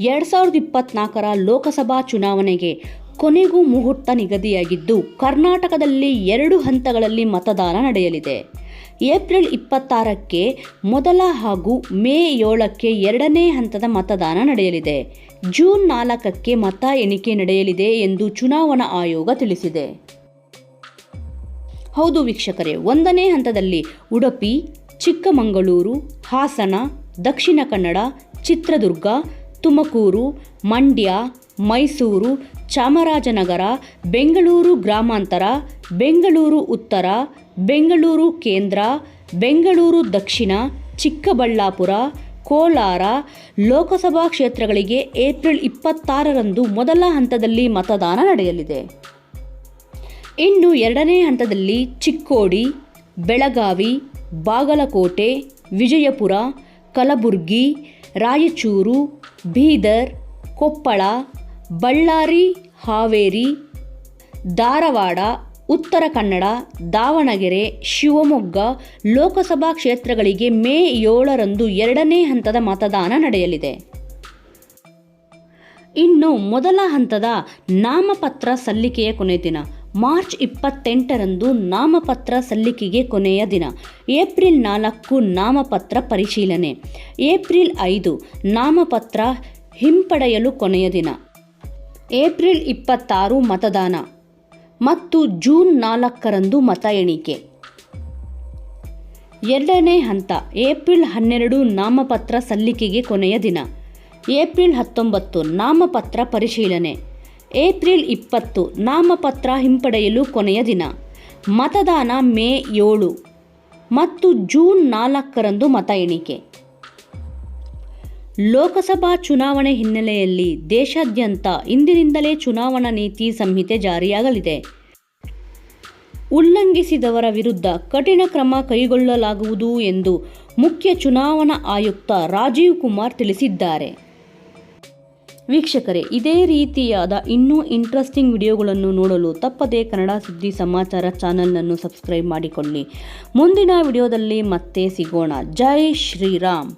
ಎರಡು ಸಾವಿರದ ಇಪ್ಪತ್ನಾಲ್ಕರ ಲೋಕಸಭಾ ಚುನಾವಣೆಗೆ ಕೊನೆಗೂ ಮುಹೂರ್ತ ನಿಗದಿಯಾಗಿದ್ದು, ಕರ್ನಾಟಕದಲ್ಲಿ ಎರಡು ಹಂತಗಳಲ್ಲಿ ಮತದಾನ ನಡೆಯಲಿದೆ. ಏಪ್ರಿಲ್ ಇಪ್ಪತ್ತಾರಕ್ಕೆ ಮೊದಲ ಹಾಗೂ ಮೇ ಏಳಕ್ಕೆ ಎರಡನೇ ಹಂತದ ಮತದಾನ ನಡೆಯಲಿದೆ. ಜೂನ್ ನಾಲ್ಕಕ್ಕೆ ಮತ ಎಣಿಕೆ ನಡೆಯಲಿದೆ ಎಂದು ಚುನಾವಣಾ ಆಯೋಗ ತಿಳಿಸಿದೆ. ಹೌದು ವೀಕ್ಷಕರೇ, ಒಂದನೇ ಹಂತದಲ್ಲಿ ಉಡುಪಿ, ಚಿಕ್ಕಮಗಳೂರು, ಹಾಸನ, ದಕ್ಷಿಣ ಕನ್ನಡ, ಚಿತ್ರದುರ್ಗ ತುಮಕೂರು, ಮಂಡ್ಯ, ಮೈಸೂರು, ಚಾಮರಾಜನಗರ, ಬೆಂಗಳೂರು ಗ್ರಾಮಾಂತರ, ಬೆಂಗಳೂರು ಉತ್ತರ, ಬೆಂಗಳೂರು ಕೇಂದ್ರ, ಬೆಂಗಳೂರು ದಕ್ಷಿಣ, ಚಿಕ್ಕಬಳ್ಳಾಪುರ, ಕೋಲಾರ ಲೋಕಸಭಾ ಕ್ಷೇತ್ರಗಳಿಗೆ ಏಪ್ರಿಲ್ ಇಪ್ಪತ್ತಾರರಂದು ಮೊದಲ ಹಂತದಲ್ಲಿ ಮತದಾನ ನಡೆಯಲಿದೆ. ಇನ್ನು ಎರಡನೇ ಹಂತದಲ್ಲಿ ಚಿಕ್ಕೋಡಿ, ಬೆಳಗಾವಿ, ಬಾಗಲಕೋಟೆ, ವಿಜಯಪುರ, ಕಲಬುರಗಿ ರಾಯಚೂರು, ಬೀದರ್, ಕೊಪ್ಪಳ, ಬಳ್ಳಾರಿ, ಹಾವೇರಿ, ಧಾರವಾಡ, ಉತ್ತರ ಕನ್ನಡ, ದಾವಣಗೆರೆ, ಶಿವಮೊಗ್ಗ ಲೋಕಸಭಾ ಕ್ಷೇತ್ರಗಳಿಗೆ ಮೇ ಏಳರಂದು ಎರಡನೇ ಹಂತದ ಮತದಾನ ನಡೆಯಲಿದೆ. ಇನ್ನು ಮೊದಲ ಹಂತದ ನಾಮಪತ್ರ ಸಲ್ಲಿಕೆಯ ಕೊನೆ ದಿನ. ಮಾರ್ಚ್ ಇಪ್ಪತ್ತೆಂಟರಂದು ನಾಮಪತ್ರ ಸಲ್ಲಿಕೆಗೆ ಕೊನೆಯ ದಿನ. ಏಪ್ರಿಲ್ ನಾಲ್ಕು ನಾಮಪತ್ರ ಪರಿಶೀಲನೆ. ಏಪ್ರಿಲ್ ಐದು ನಾಮಪತ್ರ ಹಿಂಪಡೆಯಲು ಕೊನೆಯ ದಿನ. ಏಪ್ರಿಲ್ ಇಪ್ಪತ್ತಾರು ಮತದಾನ. ಮತ್ತು ಜೂನ್ ನಾಲ್ಕರಂದು ಮತ ಎಣಿಕೆ. ಎರಡನೇ ಹಂತ, ಏಪ್ರಿಲ್ ಹನ್ನೆರಡು ನಾಮಪತ್ರ ಸಲ್ಲಿಕೆಗೆ ಕೊನೆಯ ದಿನ. ಏಪ್ರಿಲ್ ಹತ್ತೊಂಬತ್ತು ನಾಮಪತ್ರ ಪರಿಶೀಲನೆ. ಏಪ್ರಿಲ್ ಇಪ್ಪತ್ತು, ನಾಮಪತ್ರ ಹಿಂಪಡೆಯಲು ಕೊನೆಯ ದಿನ. ಮತದಾನ ಮೇ ಏಳು ಮತ್ತು ಜೂನ್ ನಾಲ್ಕರಂದು ಮತ ಎಣಿಕೆ. ಲೋಕಸಭಾ ಚುನಾವಣೆ ಹಿನ್ನೆಲೆಯಲ್ಲಿ ದೇಶಾದ್ಯಂತ ಇಂದಿನಿಂದಲೇ ಚುನಾವಣಾ ನೀತಿ ಸಂಹಿತೆ ಜಾರಿಯಾಗಲಿದೆ. ಉಲ್ಲಂಘಿಸಿದವರ ವಿರುದ್ಧ ಕಠಿಣ ಕ್ರಮ ಕೈಗೊಳ್ಳಲಾಗುವುದು ಎಂದು ಮುಖ್ಯ ಚುನಾವಣಾ ಆಯುಕ್ತ ರಾಜೀವ್ ಕುಮಾರ್ ತಿಳಿಸಿದ್ದಾರೆ. ವೀಕ್ಷಕರೇ, ಇದೇ ರೀತಿಯಾದ ಇನ್ನೂ ಇಂಟ್ರೆಸ್ಟಿಂಗ್ ವಿಡಿಯೋಗಳನ್ನು ನೋಡಲು ತಪ್ಪದೇ ಕನ್ನಡ ಸುದ್ದಿ ಸಮಾಚಾರ ಚಾನಲನ್ನು ಸಬ್ಸ್ಕ್ರೈಬ್ ಮಾಡಿಕೊಳ್ಳಿ. ಮುಂದಿನ ವಿಡಿಯೋದಲ್ಲಿ ಮತ್ತೆ ಸಿಗೋಣ. ಜೈ ಶ್ರೀರಾಮ್.